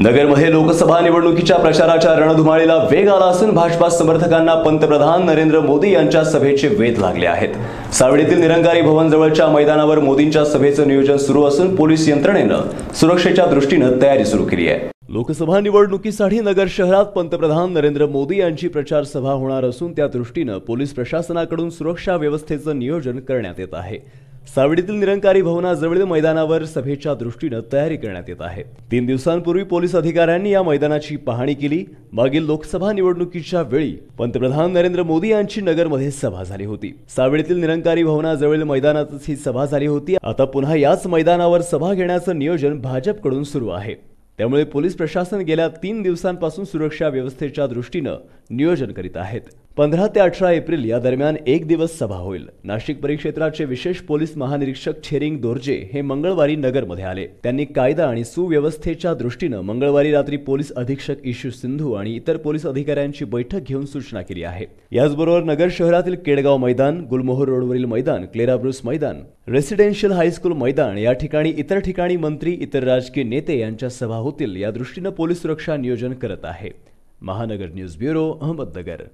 नगरमध्ये लोकसभा निवडणुकीच्या प्रचाराच्या रणधुमाळीला वेग आला असून भाजपा समर्थकांना पंतप्रधान नरेंद्र मोदी यांच्या सभेचे वेध लागले आहेत. सावळीतील निरंकारी भवन जवळच्या मैदानावर मोदींच्या सभेचं नियोजन सुरू असून पोलीस यंत्रणेनं सुरक्षेच्या दृष्टीनं तयारी सुरू केली आहे. लोकसभा निवडणुकीसाठी नगर शहरात पंतप्रधान नरेंद्र मोदी यांची प्रचार सभा होणार असून त्या दृष्टीनं पोलीस प्रशासनाकडून सुरक्षा व्यवस्थेचं नियोजन करण्यात येत आहे. सावडीतील निरंकारी भवनाजवळील मैदानावर सभेच्या दृष्टीनं तयारी करण्यात येत आहे. तीन दिवसांपूर्वी पोलीस अधिकाऱ्यांनी या मैदानाची पाहणी केली. मागील लोकसभा निवडणुकीच्या वेळी पंतप्रधान नरेंद्र मोदी यांची नगरमध्ये सभा झाली होती. सावडीतील निरंकारी भवनाजवळील मैदानातच ही सभा झाली होती. आता पुन्हा याच मैदानावर सभा घेण्याचं नियोजन भाजपकडून सुरू आहे. त्यामुळे पोलीस प्रशासन गेल्या तीन दिवसांपासून सुरक्षा व्यवस्थेच्या दृष्टीनं नियोजन करीत आहेत. पंधरा ते अठरा एप्रिल या दरम्यान एक दिवस सभा होईल. नाशिक परिक्षेत्राचे विशेष पोलीस महानिरीक्षक छेरिंग दोर्जे हे मंगळवारी नगरमध्ये आले. त्यांनी कायदा आणि सुव्यवस्थेच्या दृष्टीनं मंगळवारी रात्री पोलीस अधीक्षक इशू सिंधू आणि इतर पोलीस अधिकाऱ्यांची बैठक घेऊन सूचना केली आहे. याचबरोबर नगर शहरातील केडगाव मैदान गुलमोहर रोडवरील मैदान क्लेराब्रुस मैदान रेसिडेन्शियल हायस्कूल मैदान या ठिकाणी इतर ठिकाणी मंत्री इतर राजकीय नेते यांच्या सभा होतील या दृष्टीनं पोलीस सुरक्षा नियोजन करत आहे. महानगर न्यूज ब्युरो अहमदनगर.